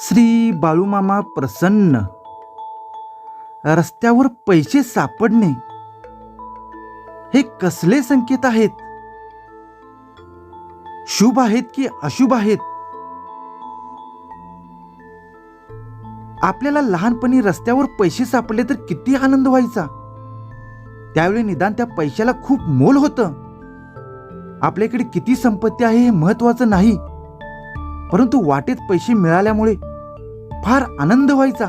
श्री बाळूमामा प्रसन्न. रस्त्यावर पैसे सापडणे. हे कसले संकेत आहेत? शुभ आहेत की अशुभ आहेत? आपल्याला लहानपणी रस्त्यावर पैसे सापडले तर किती आनंद व्हायचा? त्यावेळी निदान त्या पैशाला खूप मोल होतं. आपल्याकडे किती संपत्ती आहे हे महत्वाचं नाही. परंतु वाटेत पैसे मिळाल्यामुळे फार आनंद व्हायचा.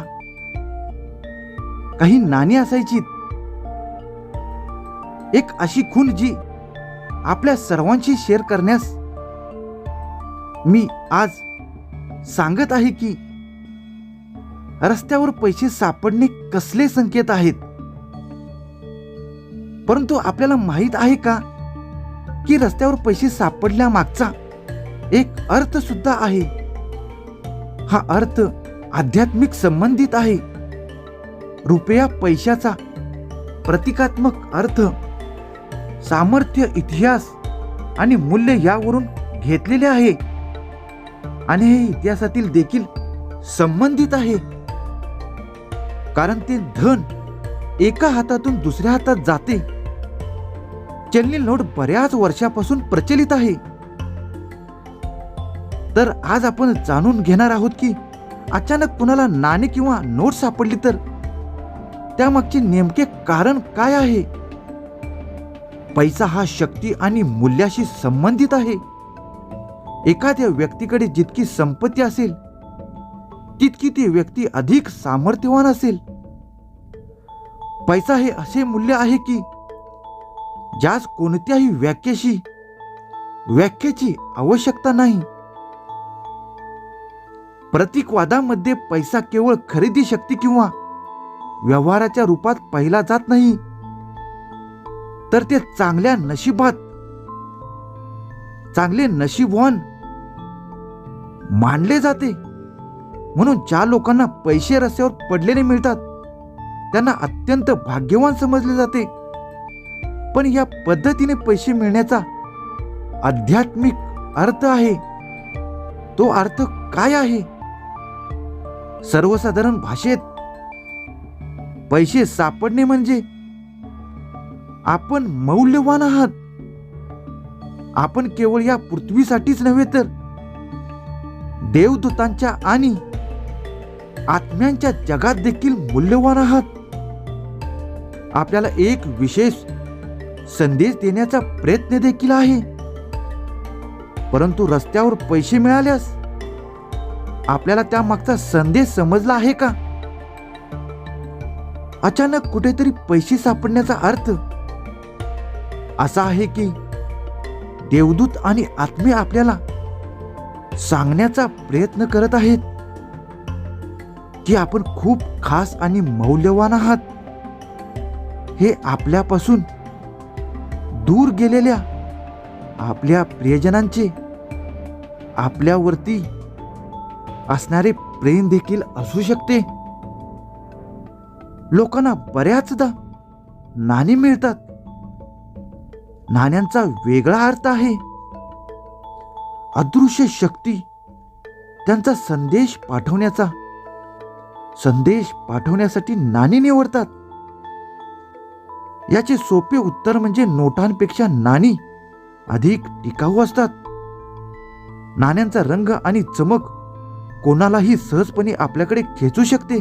काही नाणी असायची एक अशी खून जी आपल्या सर्वांशी शेअर करण्यास मी आज सांगत आहे की रस्त्यावर पैसे सापडणे कसले संकेत आहेत? परंतु आपल्याला माहीत आहे का की रस्त्यावर पैसे सापडल्यामागचा एक अर्थ सुद्धा आहे. हा अर्थ आध्यात्मिक संबंधित आहे. रुपया पैशाचा प्रतिकात्मक अर्थ सामर्थ्य इतिहास आणि मूल्य यावरून घेतलेले आहे. आणि हे इतिहासातील देखील संबंधित आहे. कारण ते धन एका हातातून दुसऱ्या हातात जाते. चलनी नोट बऱ्याच वर्षापासून प्रचलित आहे. तर आज आपण जाणून घेणार आहोत की अचानक कुणाला नाणे किंवा नोट सापडली तर? त्यामागचे नेमके कारण काय आहे? पैसा हा शक्ती आणि मूल्याशी संबंधित आहे. एखाद्या व्यक्तीकडे जितकी संपत्ती असेल तितकी ती व्यक्ती अधिक सामर्थ्यवान असेल. पैसा हे असे मूल्य आहे की ज्यास कोणत्याही व्याख्येशी व्याख्येची आवश्यकता नाही. प्रतीकवादामध्ये पैसा केवळ खरेदी शक्ती किंवा व्यवहाराच्या रूपात पाहिला जात नाही तर ते चांगल्या नशिबात चांगले नशीबवान मानले जाते. म्हणून ज्या लोकांना पैसे रस्त्यावर पडलेले मिळतात त्यांना अत्यंत भाग्यवान समजले जाते. पण या पद्धतीने पैसे मिळण्याचा आध्यात्मिक अर्थ आहे. तो अर्थ काय आहे? सर्वसाधारण भाषेत. पैसे सापडणे म्हणजे? आपण मौल्यवान आहात. आपण केवळ या पृथ्वीसाठीच नव्हे तर देवदूतांच्या आणि आत्म्यांच्या जगात देखील मूल्यवान आहात. आपल्याला एक विशेष संदेश देण्याचा प्रयत्न देखील आहे. परंतु रस्त्यावर पैसे मिळाल्यास आपल्याला त्यामागचा संदेश समजला आहे का? अचानक कुठेतरी पैसे सापडण्याचा अर्थ असा आहे की देवदूत आणि आत्मे आपल्याला सांगण्याचा प्रयत्न करत आहेत की आपण खूप खास आणि मौल्यवान आहात. हे आपल्यापासून दूर गेलेल्या आपल्या प्रियजनांचे आपल्यावरती असणारे प्रेम देखील असू शकते. लोकांना बऱ्याचदा नाणी मिळतात. नाण्यांचा वेगळा अर्थ आहे. अदृश्य शक्ती त्यांचा संदेश पाठवण्याचा. संदेश पाठवण्यासाठी नाणी निवडतात. याचे सोपे उत्तर म्हणजे नोटांपेक्षा नाणी अधिक टिकाऊ असतात. नाण्यांचा रंग आणि चमक कोणालाही सहजपणे आपल्याकडे खेचू शकते.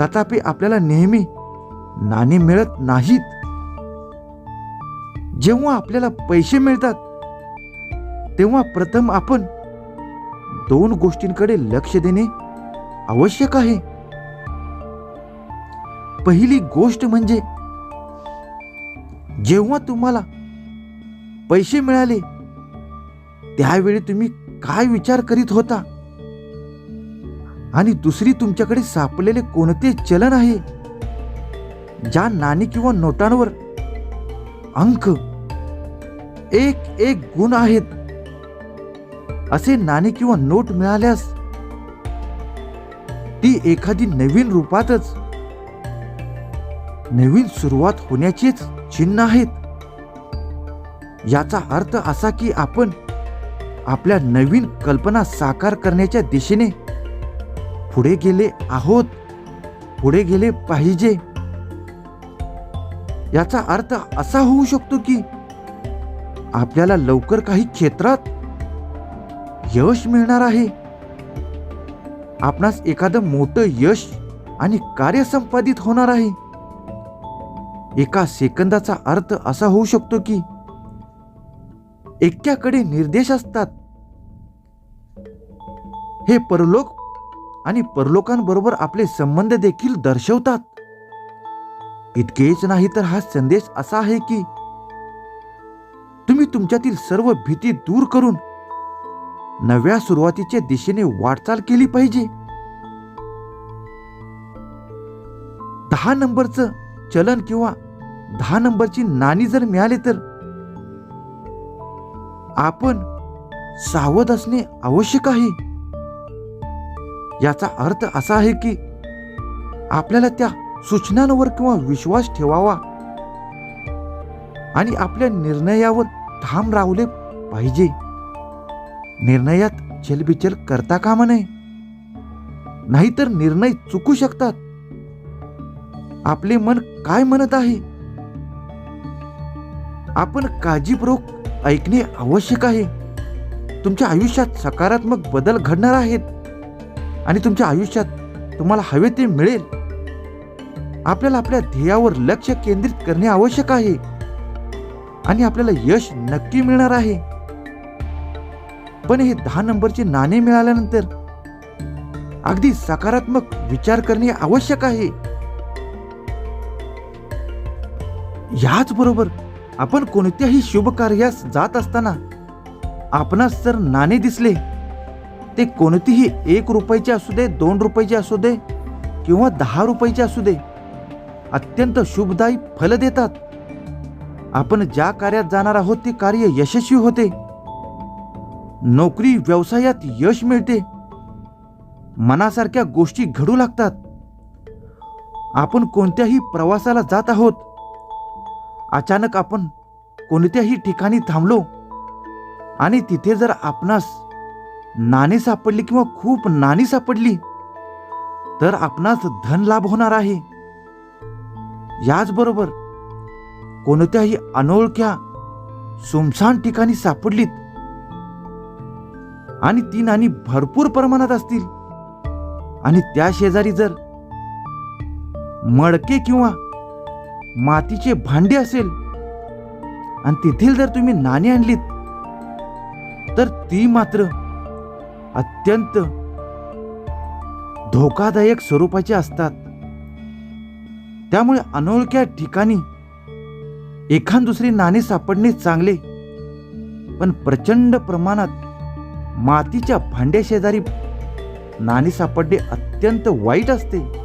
तथापि आपल्याला नेहमी नाणी मिळत नाहीत. जेव्हा आपल्याला पैसे मिळतात तेव्हा प्रथम आपण दोन गोष्टींकडे लक्ष देणे आवश्यक आहे. पहिली गोष्ट म्हणजे जेव्हा तुम्हाला पैसे मिळाले त्यावेळी तुम्ही काय विचार करीत होता? आणि दुसरी तुमच्याकडे सापडलेले कोणते चलन आहे? ज्या नाणी किंवा नोटांवर अंक एक एक गुण आहेत असे नाणी किंवा नोट मिळाल्यास ती एखादी नवीन रूपातच नवीन सुरुवात होण्याचेच चिन्ह आहेत. याचा अर्थ असा की आपण आपल्या नवीन कल्पना साकार करण्याच्या दिशेने पुढे गेले आहोत पुढे गेले पाहिजे. याचा अर्थ असा होऊ शकतो की आपल्याला लवकर काही क्षेत्रात यश मिळणार आहे. आपणास एखादं मोठं यश आणि कार्य संपादित होणार आहे. एका सेकंदाचा अर्थ असा होऊ शकतो की एकट्याकडे निर्देश असतात. हे परलोक आणि परलोकांबरोबर आपले संबंध देखील दर्शवतात. इतकेच नाही तर हा संदेश असा आहे की तुम्ही तुमच्यातील सर्व भीती दूर करून नव्या सुरुवातीच्या दिशेने वाटचाल केली पाहिजे. दहा नंबरचं चलन किंवा दहा नंबरची नाणी जर मिळाले तर आपण सावध असणे आवश्यक आहे. याचा अर्थ असा आहे की आपल्याला त्या सूचनांवर किंवा विश्वास ठेवावा आणि आपल्या निर्णयावर ठाम राहले पाहिजे. निर्णयात चलबिचल करता कामा नये. नाहीतर निर्णय चुकू शकतात. आपले मन काय म्हणत आहे? आपण काळजीपूर्वक ऐकणे आवश्यक आहे. तुमच्या आयुष्यात सकारात्मक बदल घडणार आहेत. आणि तुमच्या आयुष्यात तुम्हाला हवे ते मिळेल. आपल्याला आपल्या ध्येयावर लक्ष केंद्रित करणे आवश्यक आहे. आणि आपल्याला यश नक्की मिळणार आहे. पण हे दहा नंबरचे नाणे मिळाल्यानंतर अगदी सकारात्मक विचार करणे आवश्यक आहे. याचबरोबर आपण कोणत्याही शुभ कार्यास जात असताना आपणास जर नाणे दिसले ते कोणतीही एक रुपयाची असू दे दोन रुपयाची असू दे किंवा दहा रुपयाची असू दे अत्यंत शुभदायी फल देतात. आपण ज्या कार्यात जाणार आहोत ते कार्य यशस्वी होते. नोकरी व्यवसायात यश मिळते. मनासारख्या गोष्टी घडू लागतात. आपण कोणत्याही प्रवासाला जात आहोत. अचानक आपण कोणत्याही ठिकाणी थांबलो आणि तिथे जर आपणास नाणी सापडली किंवा खूप नाणी सापडली तर आपणास धन लाभ होणार आहे. याचबरोबर कोणत्याही अनोळख्या सुमसान ठिकाणी सापडलीत आणि ती नाणी भरपूर प्रमाणात असतील. आणि त्या शेजारी जर मडके किंवा मातीचे भांडे असेल आणि तेथील जर तुम्ही नाणी आणलीत तर ती मात्र अत्यंत धोकादायक स्वरूपाचे असतात. त्यामुळे अनोळख्या ठिकाणी एखाद दुसरी नाणी सापडणे चांगले पण प्रचंड प्रमाणात मातीच्या भांड्याशेजारी नाणी सापडणे अत्यंत वाईट असते.